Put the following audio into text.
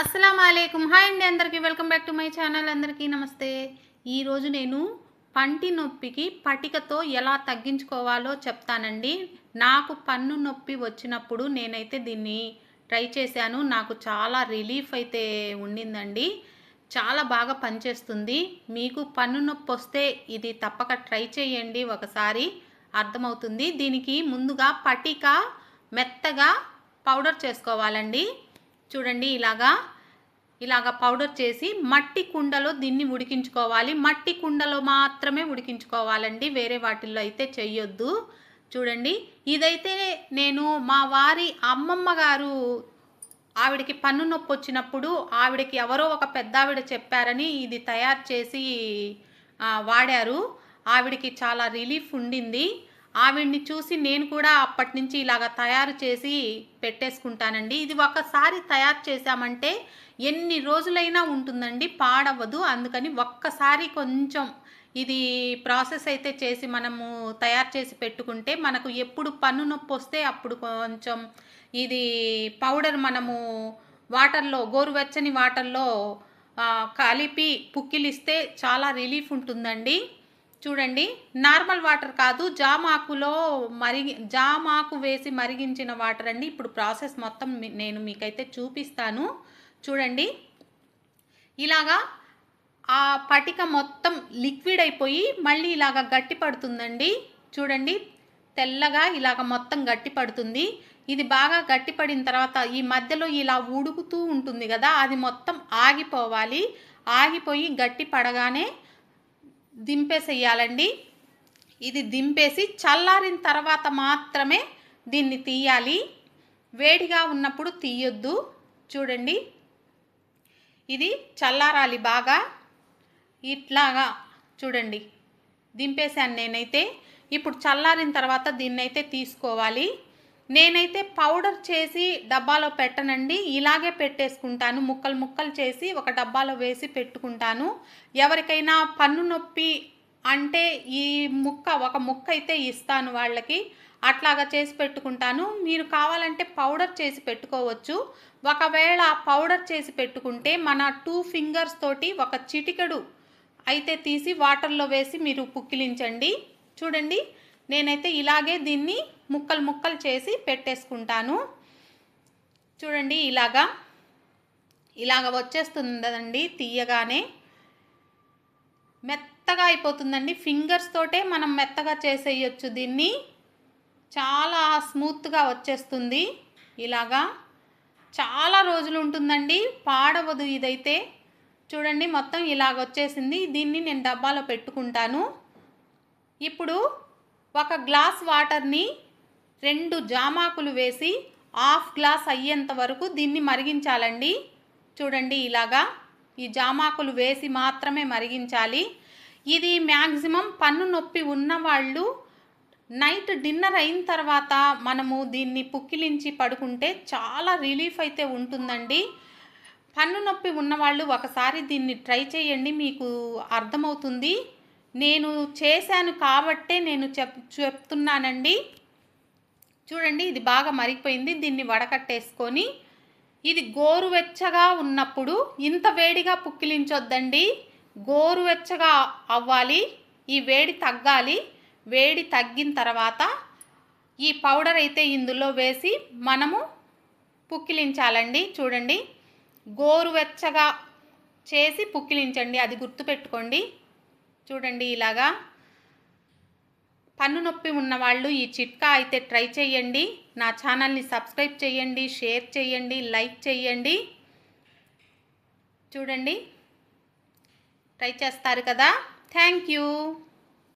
అస్సలం అయికం హాయ్ అండి అందరికీ. Welcome back to my channel. అందరికీ నమస్తే. ఈరోజు నేను పంటి నొప్పికి పటికతో ఎలా తగ్గించుకోవాలో చెప్తానండి. నాకు పన్ను నొప్పి వచ్చినప్పుడు నేనైతే దీన్ని ట్రై చేశాను. నాకు చాలా రిలీఫ్ అయితే ఉండిందండి. చాలా బాగా పనిచేస్తుంది. మీకు పన్ను నొప్పి వస్తే ఇది తప్పక ట్రై చేయండి. ఒకసారి అర్థమవుతుంది. దీనికి ముందుగా పటిక మెత్తగా పౌడర్ చేసుకోవాలండి. చూడండి ఇలాగా ఇలాగా పౌడర్ చేసి మట్టి కుండలో దీన్ని ఉడికించుకోవాలి. మట్టి కుండలో మాత్రమే ఉడికించుకోవాలండి వేరే వాటిల్లో అయితే చెయ్యొద్దు. చూడండి ఇదైతే నేను మా వారి అమ్మమ్మ గారు ఆవిడకి పన్ను నొప్పి వచ్చినప్పుడు ఆవిడకి ఎవరో ఒక పెద్ద ఆవిడ చెప్పారని ఇది తయారు చేసి వాడారు. ఆవిడకి చాలా రిలీఫ్ ఉండింది. ఆవిడ్ని చూసి నేను కూడా అప్పటి నుంచి ఇలాగ తయారు చేసి పెట్టేసుకుంటానండి. ఇది ఒకసారి తయారు చేశామంటే ఎన్ని రోజులైనా ఉంటుందండి పాడవ్వదు. అందుకని ఒక్కసారి కొంచెం ఇది ప్రాసెస్ అయితే చేసి మనము తయారు చేసి పెట్టుకుంటే మనకు ఎప్పుడు పన్ను నొప్పి వస్తే అప్పుడు కొంచెం ఇది పౌడర్ మనము వాటర్లో గోరువెచ్చని వాటర్లో కలిపి పుక్కిలిస్తే చాలా రిలీఫ్ ఉంటుందండి. చూడండి నార్మల్ వాటర్ కాదు జామాకులో మరిగి జామాకు వేసి మరిగించిన వాటర్ అండి. ఇప్పుడు ప్రాసెస్ మొత్తం నేను మీకైతే చూపిస్తాను. చూడండి ఇలాగా ఆ పటిక మొత్తం లిక్విడ్ అయిపోయి మళ్ళీ ఇలాగ గట్టి పడుతుందండి. చూడండి తెల్లగా ఇలాగ మొత్తం గట్టి పడుతుంది. ఇది బాగా గట్టి పడిన తర్వాత ఈ మధ్యలో ఇలా ఉడుకుతూ ఉంటుంది కదా అది మొత్తం ఆగిపోవాలి. ఆగిపోయి గట్టి పడగానే దింపేసేయాలండి. ఇది దింపేసి చల్లారిన తర్వాత మాత్రమే దీన్ని తీయాలి. వేడిగా ఉన్నప్పుడు తీయొద్దు. చూడండి. ఇది చల్లారాలి బాగా. ఇట్లాగా చూడండి. దింపేశాను నేనైతే. ఇప్పుడు చల్లారిన తర్వాత దీన్నైతే తీసుకోవాలి. నేనైతే పౌడర్ చేసి డబ్బాలో పెట్టనండి. ఇలాగే పెట్టేసుకుంటాను. ముక్కలు ముక్కలు చేసి ఒక డబ్బాలో వేసి పెట్టుకుంటాను. ఎవరికైనా పన్ను నొప్పి అంటే ఈ ముక్క ఒక ముక్క అయితే ఇస్తాను వాళ్ళకి. అట్లాగా చేసి పెట్టుకుంటాను. మీరు కావాలంటే పౌడర్ చేసి పెట్టుకోవచ్చు. ఒకవేళ పౌడర్ చేసి పెట్టుకుంటే మన టూ ఫింగర్స్ తోటి ఒక చిటికెడు అయితే తీసి వాటర్లో వేసి మీరు పుక్కిలించండి. చూడండి. నేనైతే ఇలాగే దీన్ని ముక్కలు ముక్కలు చేసి పెట్టేసుకుంటాను. చూడండి ఇలాగా ఇలాగ వచ్చేస్తుందండి తీయగానే. మెత్తగా అయిపోతుందండి. ఫింగర్స్ తోటే మనం మెత్తగా చేసేయచ్చు దీన్ని. చాలా స్మూత్గా వచ్చేస్తుంది. ఇలాగా చాలా రోజులు ఉంటుందండి. పాడవదు ఇదైతే. చూడండి మొత్తం ఇలాగ వచ్చేసింది. దీన్ని నేను డబ్బాలో పెట్టుకుంటాను. ఇప్పుడు ఒక గ్లాస్ వాటర్ని రెండు జామాకులు వేసి హాఫ్ గ్లాస్ అయ్యేంత వరకు దీన్ని మరిగించాలండి. చూడండి ఇలాగా ఈ జామాకులు వేసి మాత్రమే మరిగించాలి. ఇది మ్యాక్సిమం పన్ను నొప్పి ఉన్నవాళ్ళు నైట్ డిన్నర్ అయిన తర్వాత మనము దీన్ని పుక్కిలించి పడుకుంటే చాలా రిలీఫ్ అయితే ఉంటుందండి. పన్ను నొప్పి ఉన్నవాళ్ళు ఒకసారి దీన్ని ట్రై చేయండి మీకు అర్థమవుతుంది. నేను చేశాను కాబట్టే నేను చెప్ చెప్తున్నానండి. చూడండి ఇది బాగా మరిగిపోయింది. దీన్ని వడకట్టేసుకొని ఇది గోరువెచ్చగా ఉన్నప్పుడు ఇంత వేడిగా పుక్కిలించొద్దండి. గోరువెచ్చగా అవ్వాలి ఈ వేడి తగ్గాలి. వేడి తగ్గిన తర్వాత ఈ పౌడర్ అయితే ఇందులో వేసి మనము పుక్కిలించాలండి. చూడండి గోరువెచ్చగా చేసి పుక్కిలించండి. అది గుర్తుపెట్టుకోండి. చూడండి ఇలాగా పన్ను నొప్పి ఉన్నవాళ్ళు ఈ చిట్కా అయితే ట్రై చేయండి. నా ఛానల్ని సబ్స్క్రైబ్ చేయండి షేర్ చేయండి లైక్ చేయండి. చూడండి. ట్రై చేస్తారు కదా. Thank you.